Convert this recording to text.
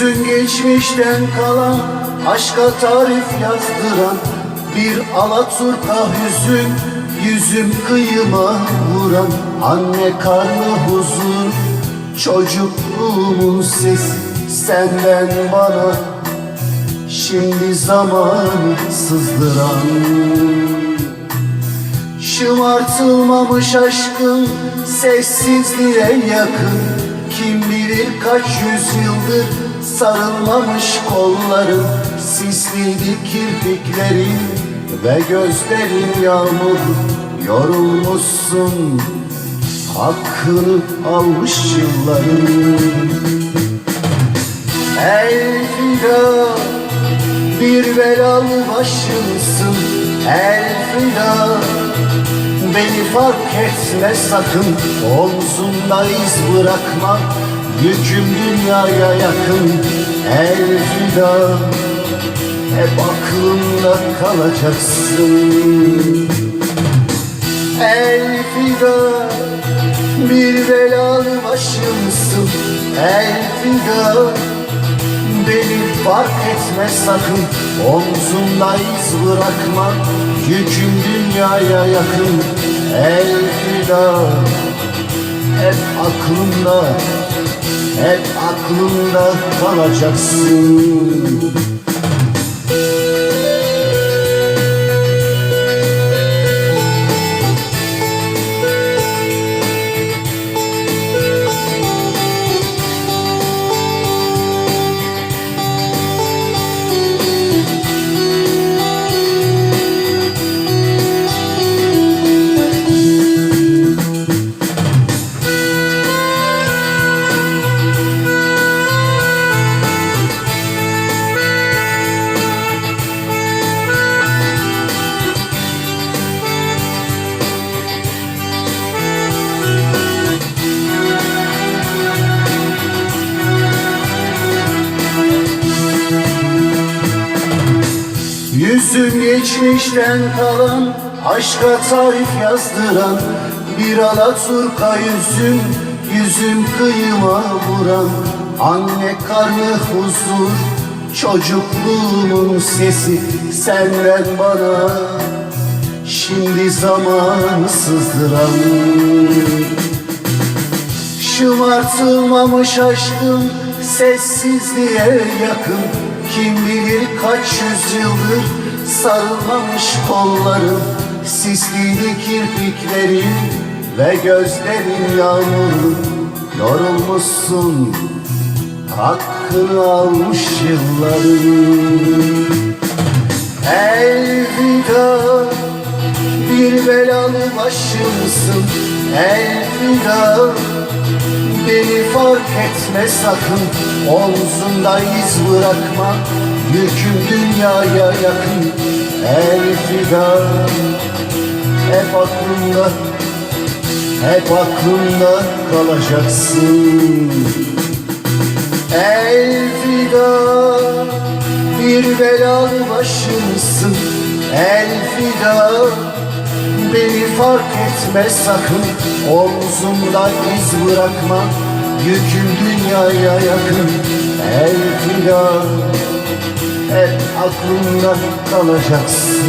Yüzün geçmişten kalan Aşka tarif yazdıran Bir alaturka hüzün Yüzüm kıyıma vuran Anne karnı huzur. Çocukluğumun sesi Senden bana Şimdi zaman sızdıran. Şımartılmamış aşkın sessizliğe yakın Kim bilir kaç yüzyıldır sarılmamış kolların Sisliydi kirpiklerin ve gözlerin yağmur. Yorulmuşsun hakkını almış yılların Elfida bir belalı başımsın. Elfida Beni fark etme sakın. Omzunda iz bırakma Yüküm dünyaya yakın Elfida Hep aklımda kalacaksın. Elfida Bir belalı başımsın. Elfida Beni fark etme sakın. Omzumda iz bırakma Yüküm dünyaya yakın. Elfida Hep aklımda Hep aklımda kalacaksın Yüzüm geçmişten kalan Aşka tarif yazdıran Bir alaturka yüzüm Yüzüm kıyıma vuran. Anne karnı huzur Çocukluğumun sesi Senden bana. Şimdi zaman sızdıran Şımartılmamış aşkın sessizliğe yakın. Kim bilir kaç yüzyıldır sarılmamış kolların Sisliydi kirpiklerin ve gözlerin yağmurlu. Yorulmuşsun hakkını almış yılların Elvida bir belalı başımsın. Elvida fark etme sakın. Omzunda iz bırakma Yüküm dünyaya yakın. Elvida Hep aklımda Hep aklımda kalacaksın. Elvida Bir belalı başımsın Elvida Beni fark etme sakın. Omzumda iz bırakma Yüküm dünyaya yakın Elvida Hep aklımda kalacaksın